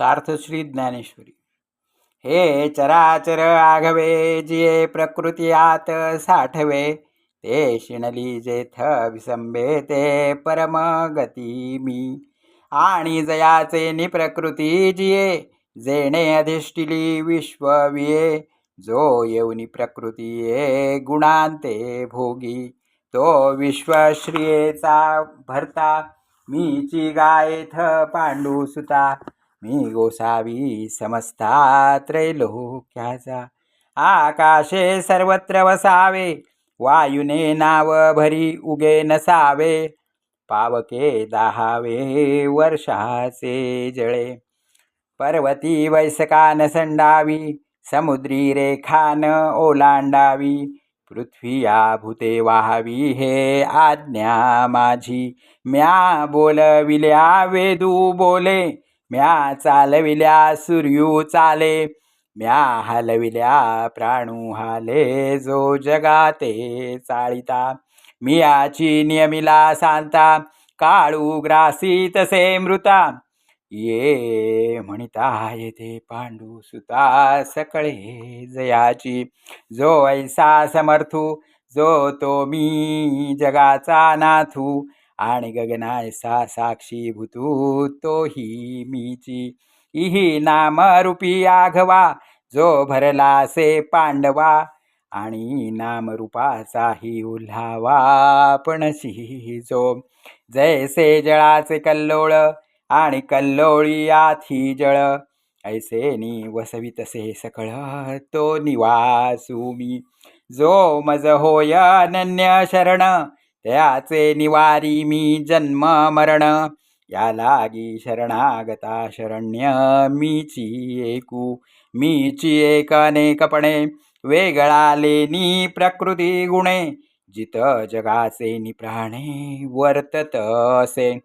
सार्थश्री ज्ञानेश्वरी. हे चराचर आघवे जिये प्रकृती आत साठवे ते शिणली जेथ विसंबे ते परम गती मी आणि जयाचे निप्रकृती जिये जेणे अधिष्ठिली विश्वविये जो येऊनी प्रकृती ये गुणांते भोगी. तो विश्वश्रियेचा भरता मीची गायेथ पांडू सुता मी गोसावी समस्ता त्रैलोक्याचा आकाशे सर्वत्र वसावे वायुने नाव भरी उगे नसावे पावके दाहावे वर्षाचे जळे. पर्वती वैसकान संडावी समुद्री रेखान ओलांडावी पृथ्वी या भूते वाहावी हे आज्ञा माझी. म्या बोलविल्या वेदू बोले म्या चालविल्या सूर्यू चाले म्या हलविल्या प्राणू हाले जो जगाते चाळिता. मियाची नियमिला सांता काळू ग्रासी तसे मृता. ये म्हणिता येथे पांडू सुता सकळे जयाची. जो ऐसा समर्थू जो तो मी जगाचा नाथू. आणि गगनायसा साक्षी भूतू तोही मीची. इही नामरूपी आघवा जो भरलासे पांडवा. आणि नामरूपाचाही उल्हावा पणशी जो जैसे जळाचे कल्लोळ आणि कल्लोळी आथी जळ. ऐसे नि वसवी तसे सकळ तो निवासू मी. जो मज होय अनन्य शरण त्याचे निवारी मी जन्म मरण. या लागी शरणागता शरण्य मीची एकू. मीची एकनेकपणे वेगळाले वेगळा लेनी प्रकृती गुणे. जित जगाचे निप्राणे वर्तत असे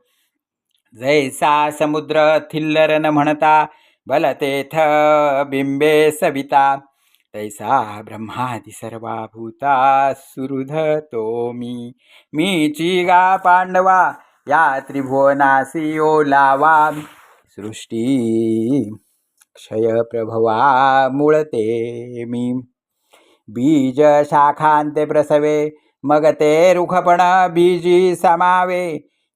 जैसा समुद्र थिल्लर न म्हणता. बलतेथ बिंबे सविता. तैसा ब्रह्मादि सर्वा भूता सुहृद तो मी मीची गा पांडवा या त्रिभुवनासी ओलावा सृष्टी क्षय प्रभवा मूळते मी। बीज शाखांते प्रसवे मग ते रुखपण बीजी समावे।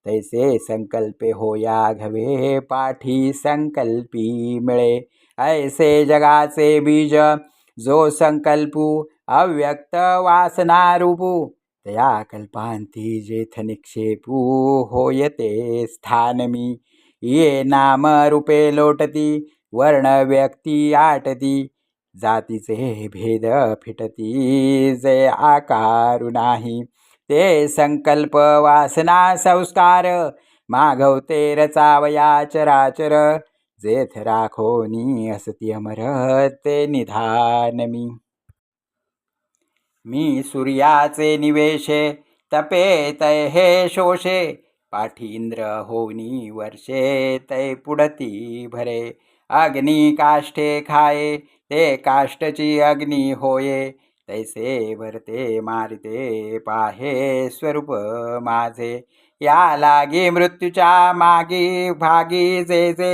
तैसे संकल्पे होया घवे पाठी संकल्पी मिळे। ऐसे जगाचे बीज जो संकल्पू अव्यक्त वासनारूपू तया कल्पांती जेथ निक्षेपू होयते स्थान मी ये नाम रूपे लोटती वर्ण व्यक्ती आटती जातीचे भेद फिटती जे आकारू नाही. ते संकल्प वासना संस्कार मागवते रचावया चराचर जेथ राखोनी असती अमर ते निधान मी मी सूर्याचे निवेशे तपे तय हे शोषे पाठींद्र होनी वर्षे तै पुढती भरे। अग्नी काष्ठे खाये ते काष्टची अग्नी होये। तैसे भरते मारिते पाहे स्वरूप माझे। या लागी मृत्यूच्या मागे भागी जे जे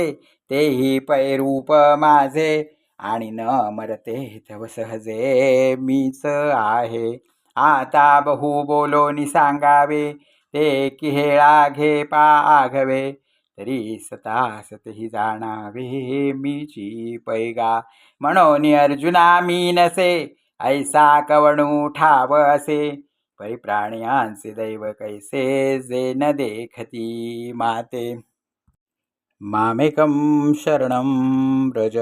तेही पैरूप माझे आणि न मरते तव सहजे मीच आहे. आता बहु बोलोनी सांगावे ते किहेळा घे पा आघवे तरी सता सतही जाणावे मीची पैगा. म्हणून अर्जुना मी नसे ऐसा कवणू ठाव असे परिप्राणयांचे दैव कैसे जे न देखती माते. मामेकं शरणं व्रज